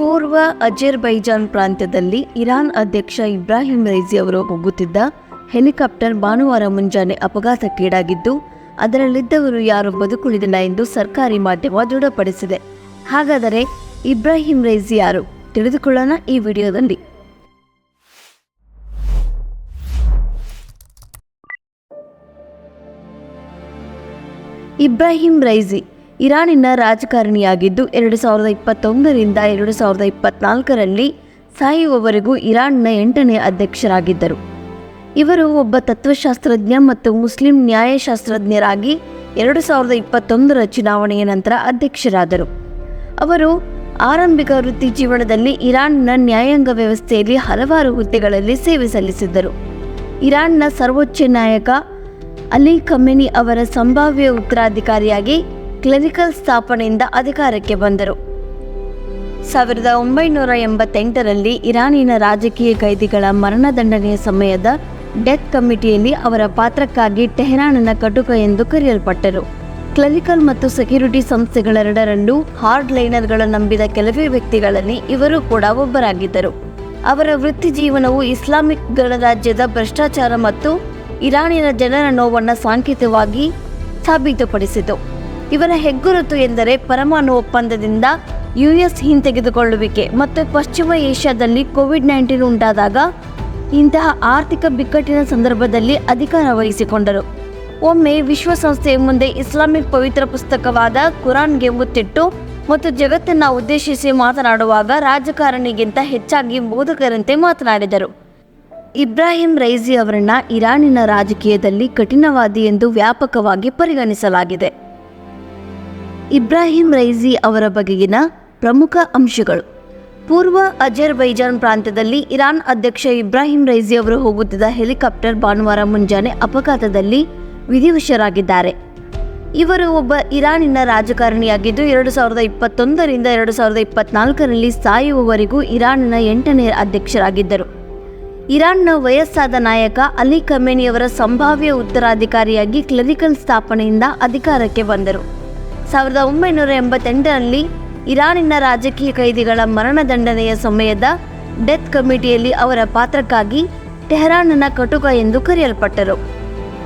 ಪೂರ್ವ ಅಜರ್ಬೈಜಾನ್ ಪ್ರಾಂತ್ಯದಲ್ಲಿ ಇರಾನ್ ಅಧ್ಯಕ್ಷ ಇಬ್ರಾಹಿಂ ರೈಸಿ ಅವರು ಹೋಗುತ್ತಿದ್ದ ಹೆಲಿಕಾಪ್ಟರ್ ಭಾನುವಾರ ಮುಂಜಾನೆ ಅಪಘಾತಕ್ಕೀಡಾಗಿದ್ದು, ಅದರಲ್ಲಿದ್ದವರು ಯಾರು ಬದುಕುಳಿದಿಲ್ಲ ಎಂದು ಸರ್ಕಾರಿ ಮಾಧ್ಯಮ ದೃಢಪಡಿಸಿದೆ. ಹಾಗಾದರೆ ಇಬ್ರಾಹಿಂ ರೈಸಿ ಯಾರು? ತಿಳಿದುಕೊಳ್ಳೋಣ ಈ ವಿಡಿಯೋದಲ್ಲಿ. ಇಬ್ರಾಹಿಂ ರೈಸಿ ಇರಾನಿನ ರಾಜಕಾರಣಿಯಾಗಿದ್ದು ಎರಡು ಸಾವಿರದ ಇಪ್ಪತ್ತೊಂದರಿಂದ ಎರಡು ಸಾವಿರದ ಇಪ್ಪತ್ನಾಲ್ಕರಲ್ಲಿ ಸಾಯುವವರೆಗೂ ಇರಾನ್ನ ಎಂಟನೇ ಅಧ್ಯಕ್ಷರಾಗಿದ್ದರು. ಇವರು ಒಬ್ಬ ತತ್ವಶಾಸ್ತ್ರಜ್ಞ ಮತ್ತು ಮುಸ್ಲಿಂ ನ್ಯಾಯಶಾಸ್ತ್ರಜ್ಞರಾಗಿ ಎರಡು ಸಾವಿರದ ಇಪ್ಪತ್ತೊಂದರ ಚುನಾವಣೆಯ ನಂತರ ಅಧ್ಯಕ್ಷರಾದರು. ಅವರು ಆರಂಭಿಕ ವೃತ್ತಿ ಜೀವನದಲ್ಲಿ ಇರಾನ್ನ ನ್ಯಾಯಾಂಗ ವ್ಯವಸ್ಥೆಯಲ್ಲಿ ಹಲವಾರು ಹುದ್ದೆಗಳಲ್ಲಿ ಸೇವೆ ಸಲ್ಲಿಸಿದ್ದರು. ಇರಾನ್ನ ಸರ್ವೋಚ್ಚ ನಾಯಕ ಅಲಿ ಖಮೆನಿ ಅವರ ಸಂಭಾವ್ಯ ಉತ್ತರಾಧಿಕಾರಿಯಾಗಿ ಕ್ಲರಿಕಲ್ ಸ್ಥಾಪನೆಯಿಂದ ಅಧಿಕಾರಕ್ಕೆ ಬಂದರು. ಸಾವಿರದ ಒಂಬೈನೂರ ಎಂಬತ್ತೆಂಟರಲ್ಲಿ ಇರಾನಿನ ರಾಜಕೀಯ ಕೈದಿಗಳ ಮರಣದಂಡನೆಯ ಸಮಯದ ಡೆತ್ ಕಮಿಟಿಯಲ್ಲಿ ಅವರ ಪಾತ್ರಕ್ಕಾಗಿ ಟೆಹರಾನ್ನ ಕಟುಕ ಎಂದು ಕರೆಯಲ್ಪಟ್ಟರು. ಕ್ಲರಿಕಲ್ ಮತ್ತು ಸೆಕ್ಯೂರಿಟಿ ಸಂಸ್ಥೆಗಳೆರಡರಲ್ಲೂ ಹಾರ್ಡ್ ಲೈನರ್ಗಳ ನಂಬಿದ ಕೆಲವೇ ವ್ಯಕ್ತಿಗಳಲ್ಲಿ ಇವರು ಕೂಡ ಒಬ್ಬರಾಗಿದ್ದರು. ಅವರ ವೃತ್ತಿ ಜೀವನವು ಇಸ್ಲಾಮಿಕ್ ಗಣರಾಜ್ಯದ ಭ್ರಷ್ಟಾಚಾರ ಮತ್ತು ಇರಾನಿನ ಜನರ ನೋವನ್ನು ಸಾಂಕೇತಿಕವಾಗಿ ಸಾಬೀತುಪಡಿಸಿತು. ಇವರ ಹೆಗ್ಗುರುತು ಎಂದರೆ ಪರಮಾಣು ಒಪ್ಪಂದದಿಂದ ಯುಎಸ್ ಹಿಂತೆಗೆದುಕೊಳ್ಳುವಿಕೆ ಮತ್ತು ಪಶ್ಚಿಮ ಏಷ್ಯಾದಲ್ಲಿ ಕೋವಿಡ್ ನೈನ್ಟೀನ್ ಉಂಟಾದಾಗ ಇಂತಹ ಆರ್ಥಿಕ ಬಿಕ್ಕಟ್ಟಿನ ಸಂದರ್ಭದಲ್ಲಿ ಅಧಿಕಾರ ವಹಿಸಿಕೊಂಡರು. ಒಮ್ಮೆ ವಿಶ್ವಸಂಸ್ಥೆಯ ಮುಂದೆ ಇಸ್ಲಾಮಿಕ್ ಪವಿತ್ರ ಪುಸ್ತಕವಾದ ಕುರಾನ್ಗೆ ಮುತ್ತಿಟ್ಟು ಮತ್ತು ಜಗತ್ತನ್ನು ಉದ್ದೇಶಿಸಿ ಮಾತನಾಡುವಾಗ ರಾಜಕಾರಣಿಗಿಂತ ಹೆಚ್ಚಾಗಿ ಬೋಧಕರಂತೆ ಮಾತನಾಡಿದರು. ಇಬ್ರಾಹಿಂ ರೈಸಿ ಅವರನ್ನು ಇರಾನಿನ ರಾಜಕೀಯದಲ್ಲಿ ಕಠಿಣವಾದಿ ಎಂದು ವ್ಯಾಪಕವಾಗಿ ಪರಿಗಣಿಸಲಾಗಿದೆ. ಇಬ್ರಾಹಿಂ ರೈಜಿ ಅವರ ಬಗೆಗಿನ ಪ್ರಮುಖ ಅಂಶಗಳು. ಪೂರ್ವ ಅಜರ್ಬೈಜಾನ್ ಪ್ರಾಂತ್ಯದಲ್ಲಿ ಇರಾನ್ ಅಧ್ಯಕ್ಷ ಇಬ್ರಾಹಿಂ ರೈಜಿ ಅವರು ಹೋಗುತ್ತಿದ್ದ ಹೆಲಿಕಾಪ್ಟರ್ ಭಾನುವಾರ ಮುಂಜಾನೆ ಅಪಘಾತದಲ್ಲಿ ವಿಧಿವಶರಾಗಿದ್ದಾರೆ. ಇವರು ಒಬ್ಬ ಇರಾನಿನ ರಾಜಕಾರಣಿಯಾಗಿದ್ದು, ಎರಡು ಸಾವಿರದ ಇಪ್ಪತ್ತೊಂದರಿಂದ ಎರಡು ಸಾವಿರದ ಇಪ್ಪತ್ನಾಲ್ಕರಲ್ಲಿ ಸಾಯುವವರೆಗೂ ಇರಾನ್ನ ಎಂಟನೇ ಅಧ್ಯಕ್ಷರಾಗಿದ್ದರು. ಇರಾನ್ನ ವಯಸ್ಸಾದ ನಾಯಕ ಅಲಿ ಖಮೇನಿಯವರ ಸಂಭಾವ್ಯ ಉತ್ತರಾಧಿಕಾರಿಯಾಗಿ ಕ್ಲರಿಕಲ್ ಸ್ಥಾಪನೆಯಿಂದ ಅಧಿಕಾರಕ್ಕೆ ಬಂದರು. ಸಾವಿರದ ಒಂಬೈನೂರ ಎಂಬತ್ತೆಂಟರಲ್ಲಿ ಇರಾನಿನ ರಾಜಕೀಯ ಕೈದಿಗಳ ಮರಣದಂಡನೆಯ ಸಮಯದ ಡೆತ್ ಕಮಿಟಿಯಲ್ಲಿ ಅವರ ಪಾತ್ರಕ್ಕಾಗಿ ಟೆಹರಾನ್ನ ಕಟುಕ ಎಂದು ಕರೆಯಲ್ಪಟ್ಟರು.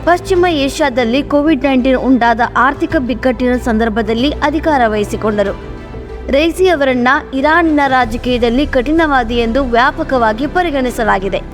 ಪಶ್ಚಿಮ ಏಷ್ಯಾದಲ್ಲಿ ಕೋವಿಡ್ ನೈನ್ಟೀನ್ ಉಂಟಾದ ಆರ್ಥಿಕ ಬಿಕ್ಕಟ್ಟಿನ ಸಂದರ್ಭದಲ್ಲಿ ಅಧಿಕಾರ ವಹಿಸಿಕೊಂಡರು. ರೈಸಿ ಅವರನ್ನ ಇರಾನಿನ ರಾಜಕೀಯದಲ್ಲಿ ಕಠಿಣವಾದಿ ಎಂದು ವ್ಯಾಪಕವಾಗಿ ಪರಿಗಣಿಸಲಾಗಿದೆ.